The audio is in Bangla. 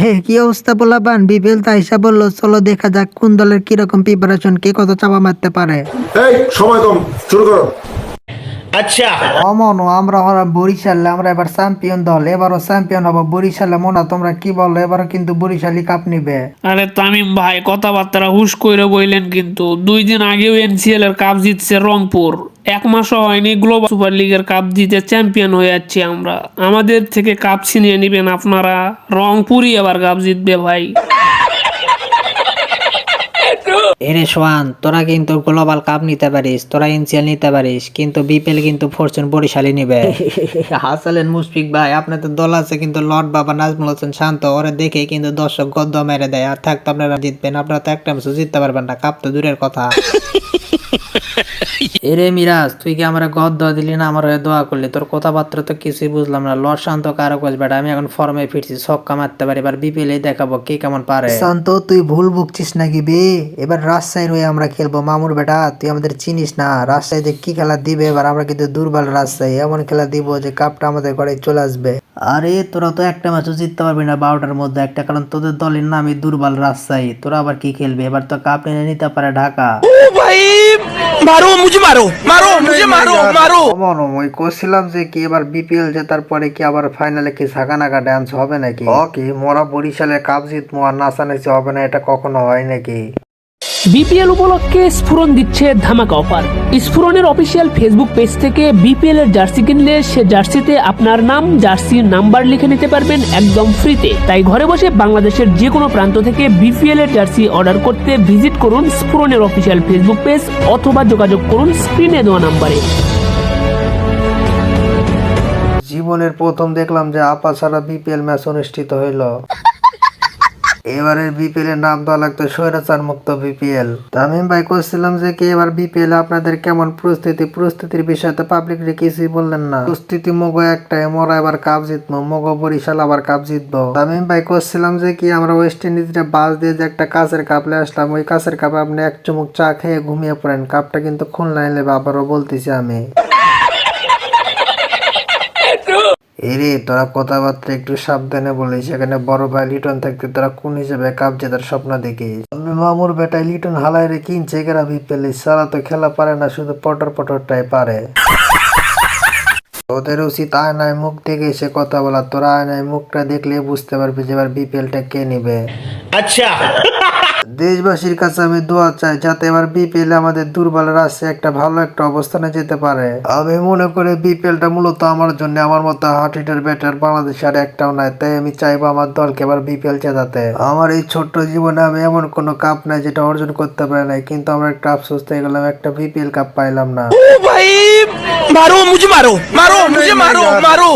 হে কি অবস্থা বলাবান বিপিএল তাইসা বলল চলো দেখা যাক কোন দলের কীরকম প্রিপারেশন কে কত চাপা মারতে পারে। এই সময় কম শুরু করো। অমন আমরা বরিশালে আমরা এবার চ্যাম্পিয়ন দল এবারও চ্যাম্পিয়ন হব বরিশালে। মনে তোমরা কি বলো এবারও কিন্তু বরিশালই কাপ নিবে। আরে তামিম ভাই কথাবার্তা হুশ করে বইলেন কিন্তু দুই দিন আগেও এনসিএল এর কাপ জিতছে রংপুর। এক মাসও হয়নি গ্লোবাল সুপার লিগের কাপ জিতে চ্যাম্পিয়ন হয়ে যাচ্ছি আমরা। আমাদের থেকে কাপ ছিনিয়ে নেবেন আপনারা। রংপুরই এবার কাপ জিতবে ভাই। এরে সোয়ান তোরা কিন্তু গ্লোবাল কাপ নিতে পারিস তোরা এনসিএল নিতে পারিস কিন্তু বিপিএল কিন্তু ফরচুন বরিশালে নিবে। হাসালেন মুশফিক ভাই আপনার তো দল আছে কিন্তু লর্ড বাবা নাজমুল হোসেন শান্ত ওরা দেখে কিন্তু দর্শক গদ্দ মেরে দেয়। আর থাকতো আপনারা জিতবেন আপনারা তো একটা ম্যাচও জিততে পারবেন না কাপ তো দূরের কথা। এরে মিরাজ তুই কি আমার গদ্দ দিলি না আমার হয়ে দোয়া করলি? তোর কথাবার্তা তো কিছুই বুঝলাম না। লর্ড শান্ত কারও কোচ বেটা আমি এখন ফর্মে ফিরছি ছক্কা মারতে পারি এবার বিপিএল দেখাবো কে কেমন পারে। শান্ত তুই ভুল বকছিস নাকি বে? এবার রাজশাহীর হয়ে আমরা খেলব। মামুর বেটা তুই আমাদের চিনিস না। রাজশাহীতে কি খেলা দিবে? এবার আমরা কিন্তু দুর্বল রাজশাহী। এমন খেলা দিব যে কাপটা আমাদের ঘরে চলে আসবে। আরে তোরা তো একটা ম্যাচও জিততে পারবি না বারোটার মধ্যে। একটা কারণ তোদের দলের নামই দুর্বল রাজশাহী। তোরা আবার কি খেলবে? এবার তো কাপ এনে নিতে পারে ঢাকা। অমন ওই করছিলাম যে কি এবার বিপিএল জেতার পরে কি আবার ফাইনালে কি নাকা ডান্স হবে নাকি? ও কি? মোরা বরিশালে কাপ জিতবো আর নাচানাচি হবে না এটা কখনো হয় নাকি? বিপিএল উপলক্ষে স্ফুরন দিচ্ছে ধামাকা অফার। স্ফুরনের অফিসিয়াল ফেসবুক পেজ থেকে বিপিএল এর জার্সি কিনলে সে জার্সিতে আপনার নাম জার্সি নাম্বার লিখে নিতে পারবেন একদম ফ্রিতে। তাই ঘরে বসে বাংলাদেশের যে কোনো প্রান্ত থেকে বিপিএল এর জার্সি অর্ডার করতে ভিজিট করুন স্ফুরনের অফিসিয়াল ফেসবুক পেজ অথবা যোগাযোগ করুন স্ক্রিনে দেওয়া নাম্বারে। জীবনের প্রথম দেখলাম যে আপা ছাড়া বিপিএল ম্যাচ অনুষ্ঠিত হইল। এবারের বিপিএল এর নাম দেওয়া লাগতো স্বৈরাচার মুক্ত বিপিএল তামিম ভাই করছিলাম যে কি এবার বিপিএল আপনাদের কেমন প্রস্তুতি? প্রস্তুতির বিষয়ে তো পাবলিক কিছুই বললেন না। প্রস্তুতি মগো একটাই, মোরা এবার কাপ জিতবো, মগো বরিশাল আবার কাপ জিতবো। তামিম ভাই করছিলাম যে কি আমরা ওয়েস্ট ইন্ডিজে বাস দিয়ে যে একটা কাছের কাপ নিয়ে আসলাম, ওই কাছের কাপে আপনি এক চুমুক চা খেয়ে ঘুমিয়ে পড়েন। কাপটা কিন্তু খুলনায় নেবে আবারও বলতেছি আমি। এরে, তোরা কথাবার্তা একটু সাবধানে বলিস সেখানে বড় ভাই লিটন থাকতে তোরা কোন হিসেবে কাপ জেতার স্বপ্ন তবে মামুর বেটাই লিটন হালাই রে, কিনছে গেরা বিপেলে সারা তো খেলা পারে না, শুধু পটর পটরটাই পারে। ওদের উচিত আয়নায় মুখ দেখে এসে কথা বলা। তোরা আয়নায় মুখটা দেখলে বুঝতে পারবি যে এবার বিপিএলটা কে নিবে। দেশবাসীর কাছে আমি দোয়া চাই যাতে এবার বিপিএল আমাদের দুর্বল রাশি একটা ভালো একটা অবস্থানে যেতে পারে। আমি মনে করি বিপিএলটা মূলত আমার জন্য আমার মতো হার্ট হিটার ব্যাটার বাংলাদেশ আর একটাও নাই তাই আমি চাইব আমার দলকে এবার বিপিএল জেতাতে। আমার এই ছোট্ট জীবনে আমি এমন কোন কাপ নাই যেটা অর্জন করতে পারি নাই, কিন্তু আমার একটা আফসোস থেকে গেলাম, একটা বিপিএল কাপ পাইলাম না। ও ভাই, মারো, মুঝে মারো মারো, মুঝে মারো মারো।